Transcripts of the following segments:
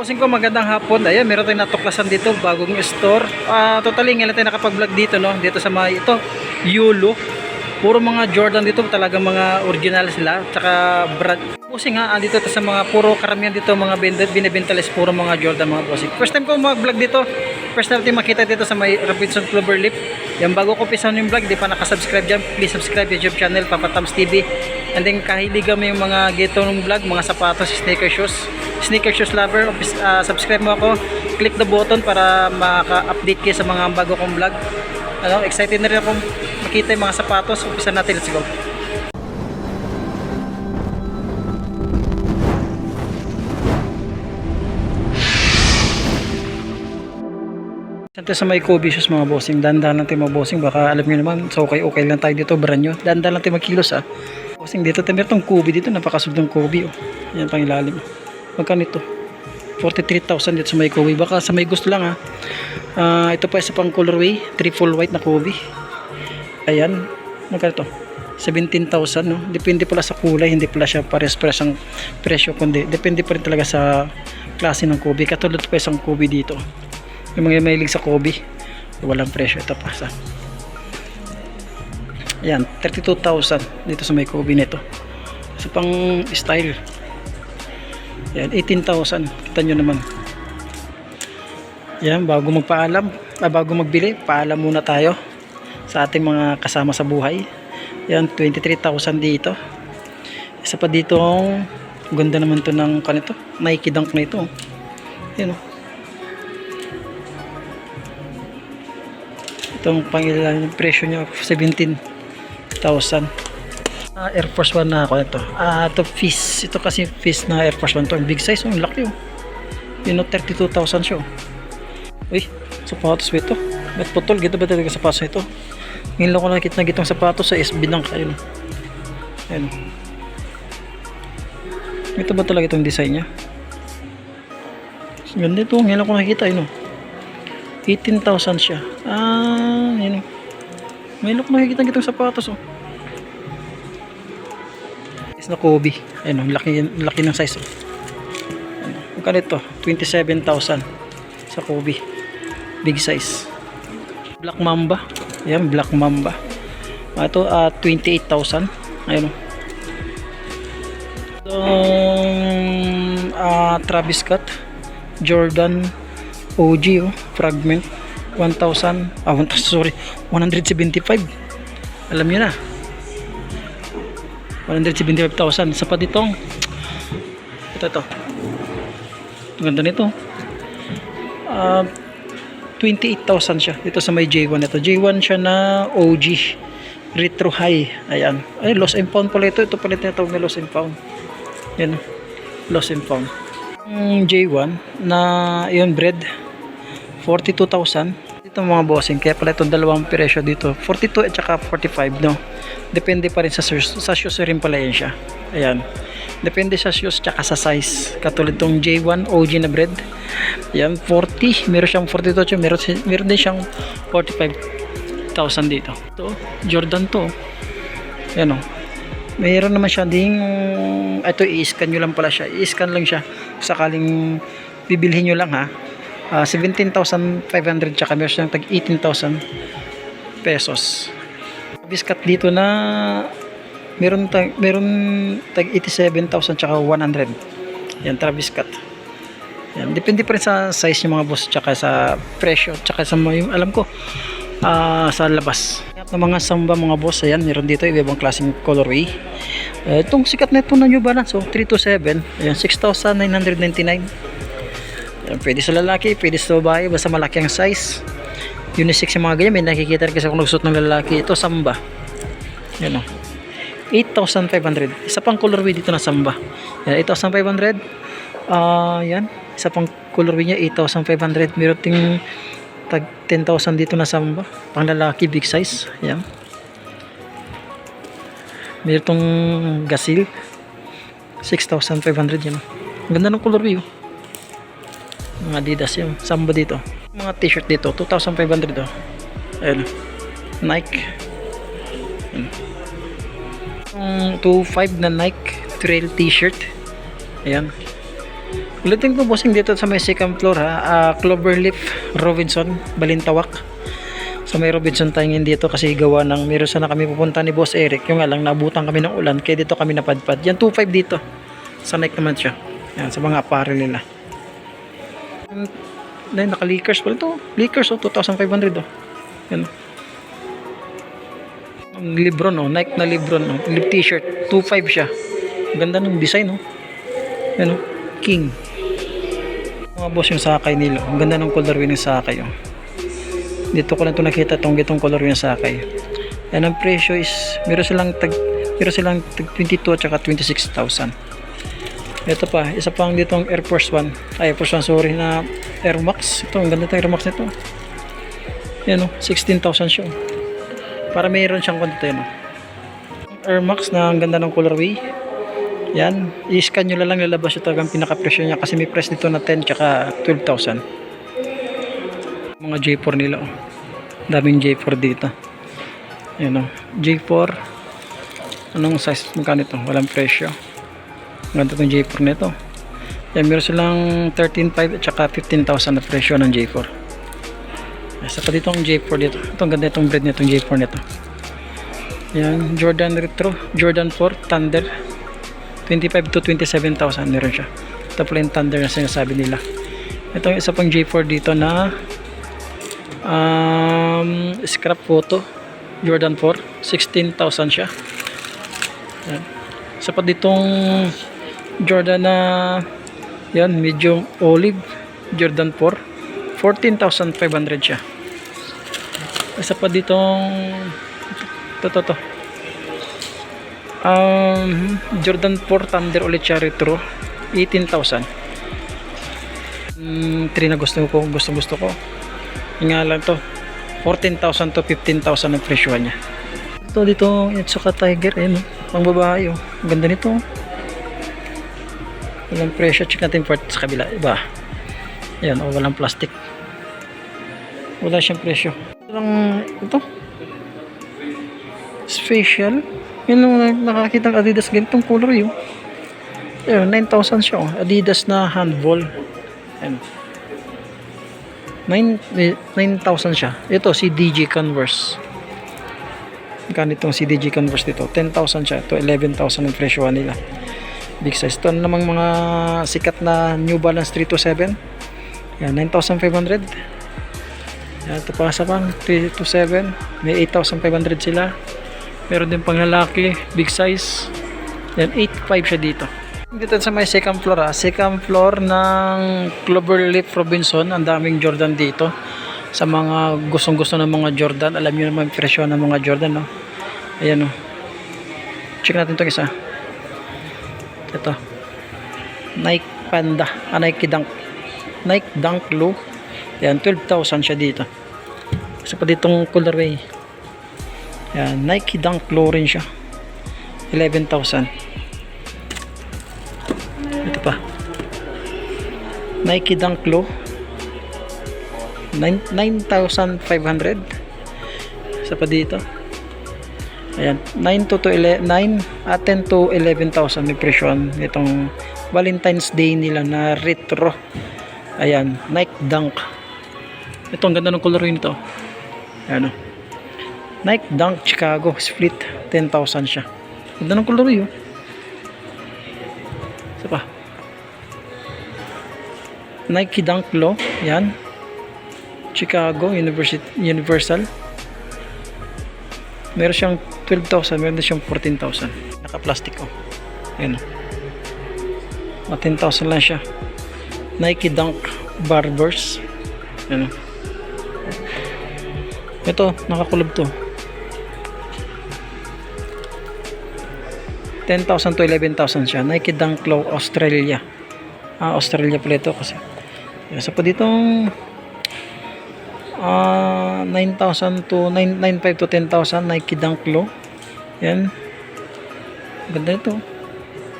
Bossing ko magandang hapon. Ayan, meron tayong natuklasan dito, bagong store. Ah, totally ngayon tayo nakapag-vlog dito, no? Dito sa mga ito, Yulo. Puro mga Jordan dito, talagang mga original sila. Tsaka brand. Bossing ha, ah, dito to sa mga puro karamihan dito mga benda, binibentalis puro mga Jordan mga bossing. First time ko mag-vlog dito. First time natin makita dito sa may Robinson Cloverleaf. Yan bago ko pisan yung vlog, di pa nakasubscribe dyan, please subscribe YouTube channel, Papa Tams TV. And then kahiligan mo yung mga geto ng vlog, mga sapatos, sneaker shoes, sneaker shoes lover, uh, subscribe mo ako, click the button para maka-update kayo sa mga bago kong vlog. Ano, excited na rin akong makita yung mga sapatos. Umpisa natin, let's go. Ito sa may Kobe shoes mga bossing, dandan lang tayo mga bossing, baka alam nyo naman, so okay, okay lang tayo dito, brand nyo, dandan lang tayo magkilos ah. Bossing dito, tayo meron tong Kobe dito, napakasub ng Kobe oh. Yan pang ilalim. Magkano ito? 43,000 dito sa may Kobe, baka sa may gusto lang ah. Ah, ito pa isa pang colorway, triple white na Kobe. Ayan, magkano to? 17,000 no. Depende pala sa kulay, hindi pala siya pares-pares ang presyo kundi depende pa rin talaga sa klase ng Kobe. Katulad pa isang Kobe dito. Yung mga mahilig sa Kobe, walang presyo ito pa sa. Ayan, 32,000 dito sa may Kobe nito. Sa pang style. Ayan, 18,000. Kita nyo naman. Yan, bago magpaalam, ah, bago magbili, paalam muna tayo sa ating mga kasama sa buhay. Yan, 23,000 dito. Isa pa dito, ganda naman to ng kanito, Nike Dunk na ito. Yan oh. Itong pangilan presyo niya 17,000. Ah, Air Force 1 na ako ito. Ah, ito Fizz. Ito kasi Fizz na Air Force 1 to. Ang big size, oh, ang laki oh. Yun oh, 32,000 siya oh. Uy, sapatos ba ito? Ba't putol? Gito ba talaga sapatos ito? Ngayon lang ko nakikita na gitong sapatos sa SB ng kayo. Ayan. Ito ba talaga itong design niya? Ganda ito. Ngayon lang ko nakikita. Yun, oh. 18,000 siya. Ah, yun. oh. Lang ko nakikita gitong sapatos. Oh. Na Kobe. Ayun, oh, laki, laki ng size. Ano, magkano ito? 27,000 sa Kobe. Big size. Black Mamba. Ayan, Black Mamba. Ah, ito, ah, 28,000. Ayun. oh. Itong ah, Travis Scott. Jordan OG, oh, fragment. 1,000, ah, 1,000, sorry, 175. Alam niyo na. 175,000. Sa pa ditong, ito, ito. Ang ganda nito. Ah, 28,000 siya dito sa may J1 ito. J1 siya na OG retro high. Ayan. Ay, lost and found pala ito. Ito pala tinatawag na lost and found. Yan. Lost and found. Yung J1 na yun bread 42,000. Ito mga bossing. Kaya pala itong dalawang presyo dito. 42 at saka 45 no. Depende pa rin sa shoes. Sa shoes rin pala yan siya. Ayan. Depende sa shoes tsaka sa size. Katulad tong J1 OG na bread. Yan 40. Meron siyang 42. Meron, meron din siyang 45,000 dito. Ito. Jordan to. Yan o. Mayroon naman siya ding ito i-scan nyo lang pala siya. I-scan lang siya. Sakaling bibilhin nyo lang ha. Ah, 17,500 tsaka meron siyang tag 18,000 pesos. Biskat dito na meron tag meron tag 87,000 tsaka 100. Yan Travis Scott. Yan, depende pa rin sa size ng mga boss tsaka sa presyo tsaka sa yung alam ko ah, sa labas. Ng mga samba mga boss, ayan, meron dito iba-ibang klaseng colorway. Eh, itong sikat na ito na New Balance, oh, 327, ayan, 6,999. Pwede sa lalaki, pwede sa babae, basta malaki ang size. Unisex yung mga ganyan, may nakikita rin kasi kung nagsuot ng lalaki. Ito, samba. Yan o. 8,500. Isa pang colorway dito na samba. Yan, 8,500. Ah, yan. Isa pang colorway niya, 8,500. Meron ting tag 10,000 dito na samba. Pang lalaki, big size. Yan. Meron tong gasil. 6,500 yan. Ang ganda ng colorway oh. Mga Adidas yung samba dito. Mga t-shirt dito, 2,500 oh. Ayan. Nike. Yung 2.5 na Nike trail t-shirt. Ayan. Ulitin ko bossing dito sa may second floor ha. Ah, Cloverleaf Robinson, Balintawak. So may Robinson tayo ngayon dito kasi gawa ng meron sana kami pupunta ni Boss Eric. Yung nga lang kami ng ulan kaya dito kami napadpad. Yan 2.5 dito. Sa Nike naman siya. Yan sa mga apparel nila. Dahil naka leakers pala to. Leakers oh 2,500 oh. Yan. Ang Lebron oh, Nike na Lebron oh. Lib t-shirt, 2.5 siya. Ganda ng design oh. Yan oh, King. Mga boss yung sakay nila. Ang ganda ng colorway ng sakay oh. Dito ko lang ito nakita tong gitong colorway ng sakay. Yan ang presyo is meron silang tag meron silang tag 22 at saka 26,000. Ito pa, isa pang ditong Air Force 1. Ay, Air Force 1, sorry na Air Max. Ito, ang ganda ng Air Max nito. Yan o, 16,000 siya. oh. Para mayroon siyang oh. Air Max na ang ganda ng colorway. Yan, i-scan nyo lang lalabas yung talagang pinaka-presyo niya kasi may price dito na 10 tsaka 12,000. Mga J4 nila oh. Daming J4 dito. Yan o, J4. Anong size magkano ito? Walang presyo. Ganda itong J4 nito. Yan, meron silang 13.5 at saka 15,000 na presyo ng J4. Isa pa dito ang J4 dito. Ito ang ganda itong bread nitong J4 nito. Yan, Jordan Retro, Jordan 4 Thunder. 25 to 27,000 meron siya. Ito pala yung Thunder na sinasabi nila. Ito yung isa pang J4 dito na um, scrap photo Jordan 4 16,000 siya. Yan. Isa pa ditong Jordan na yan, medium olive Jordan 4 14,500 siya isa pa ditong ito to to um, Jordan 4 Thunder ulit siya retro 18,000 mm, 3 na gusto ko gusto gusto ko yun nga lang to 14,000 to 15,000 ang presyo niya ito dito Itsuka Tiger eh no? pang babae oh. Ganda nito oh. Walang presyo check natin part sa kabila. Iba. Yan oh, walang plastic. Wala siyang presyo. Lang ito. Special. Yun lang nakakita ng adidas ganitong color yun. Ayun, 9,000 siya oh. adidas na handball. Yan 9 eh, 9,000 siya. Ito si DJ Converse. Ganitong si DJ Converse dito. 10,000 siya. Ito 11,000 ang presyo nila big size. Ito namang mga sikat na New Balance 327 yan 9,500 yan ito pa sa pang 327 may 8,500 sila. Meron din pang lalaki big size. Yan 8,500 siya dito. Dito sa may second floor ha second floor ng Cloverleaf Robinson. Ang daming Jordan dito. Sa mga gustong gusto ng mga Jordan alam niyo naman presyo ng mga Jordan no? Ayan o check natin itong isa ito. Nike Panda. Ah, Nike Dunk. Nike Dunk Low yan 12,000 siya dito. Isa pa ditong colorway yan Nike Dunk Low rin siya. 11,000 ito pa. Nike Dunk Low 9 9,500 isa pa dito ayan 9 to, to 11, 9 at 10 to 11,000 may presyon itong Valentine's Day nila na retro. Ayan Nike Dunk. Ito ang ganda ng color nito ayan o Nike Dunk Chicago split 10,000 siya. Ganda ng color yun. Isa pa. Nike Dunk Low yan Chicago University, Universal. Meron siyang 12,000 meron din siyang 14,000 naka plastic oh. Ayan oh. 10,000 lang siya. Nike Dunk Barbers. Ayan oh. Ito nakakulab to. 10,000 to 11,000 siya. Nike Dunk Low Australia. Ah Australia pala ito kasi. Isa pa ditong ah 9,000 to 9, 9,500 to 10,000 Nike Dunk Low yan. Ganda ito.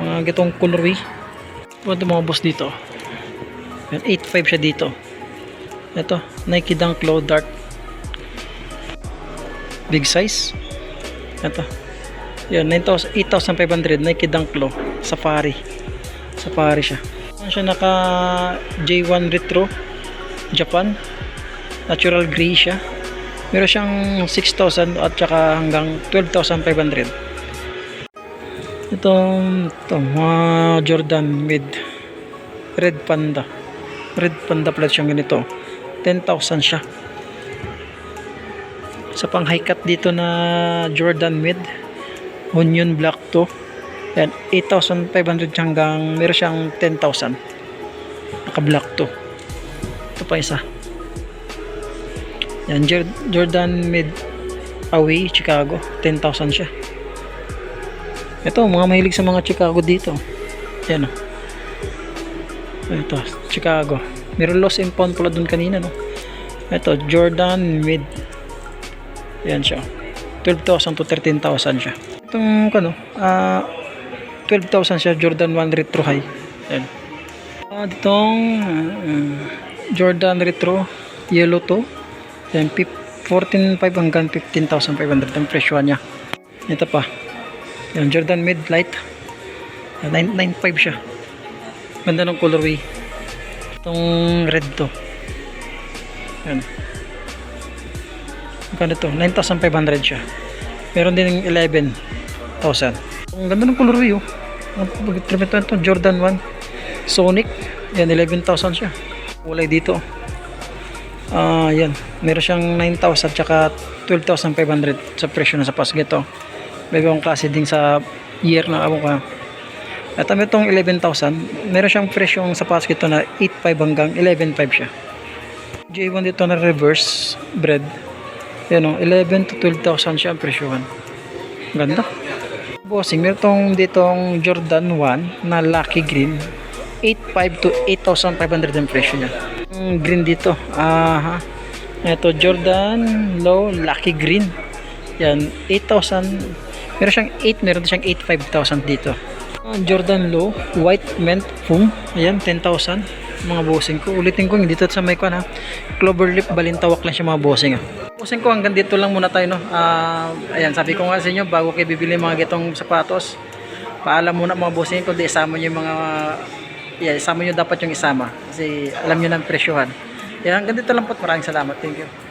Mga gitong colorway ito mga boss dito? Yan 8,500 siya dito. Ito Nike Dunk Low Dark. Big size. Ito. Yan 9,000 8,500 Nike Dunk Low. Safari. Safari siya. Siya naka J1 Retro? Japan. Natural gray siya. Meron siyang 6,000 at saka hanggang 12,500. Itong, ito, mga Jordan mid Red Panda. Red Panda pala siyang ganito. 10,000 siya. Sa pang high cut dito na Jordan mid Onion Black to. Yan, 8,500 siya hanggang meron siyang 10,000. Naka black to. Ito pa isa. Yan, Jor- Jordan mid away Chicago. 10,000 siya. Ito, mga mahilig sa mga Chicago dito. Yan o. Ito, Chicago. Meron loss and pound pala dun kanina, no? Ito, Jordan mid. Yan siya. 12,000 to 13,000 siya. Itong, ano, ah, 12,000 siya, Jordan 1 Retro High. Yan. Ah, ditong ah, Jordan Retro Yellow to. Yan, pip- 14,500 hanggang 15,500 ang presyo niya. Ito pa. Yan, Jordan Mid Light. Yan, 995 siya. Ganda ng colorway. Itong red to. Yan. Magkano to? 9,500 siya. Meron din ng 11,000. Ang ganda ng colorway oh. Ang Jordan 1. Sonic. Yan, 11,000 siya. Kulay dito. Ah, yan. Meron siyang 9,000 tsaka 12,500 sa presyo na sa Pasgeto. May ibang klase din sa year na abo ka. At ang itong 11,000, meron siyang presyong sa Pasgeto na 8,500 hanggang 11,500 siya. J1 dito na reverse bread. Yan o, 11 to 12,000 siya ang presyohan. Ganda. Bossing, meron tong ditong Jordan 1 na Lucky Green. 8,500 to 8,500 ang presyo niya. Green dito. Aha. Ito Jordan Low Lucky Green. Yan, 8,000. Meron siyang 8, meron siyang 8,500 dito. Ah, Jordan Low White Mint Foam. Ayan, 10,000. Mga bossing ko. Ulitin ko, dito sa may kwan ha. Cloverleaf Balintawak lang siya mga bossing ha. Bossing ko, hanggang dito lang muna tayo no. Ah, ayan, sabi ko nga sa inyo, bago kayo bibili mga gitong sapatos, paalam muna mga bossing ko, di isama nyo yung mga yeah, isama nyo dapat yung isama kasi alam nyo ng presyohan. Yan, hanggang dito lang po. Maraming salamat. Thank you.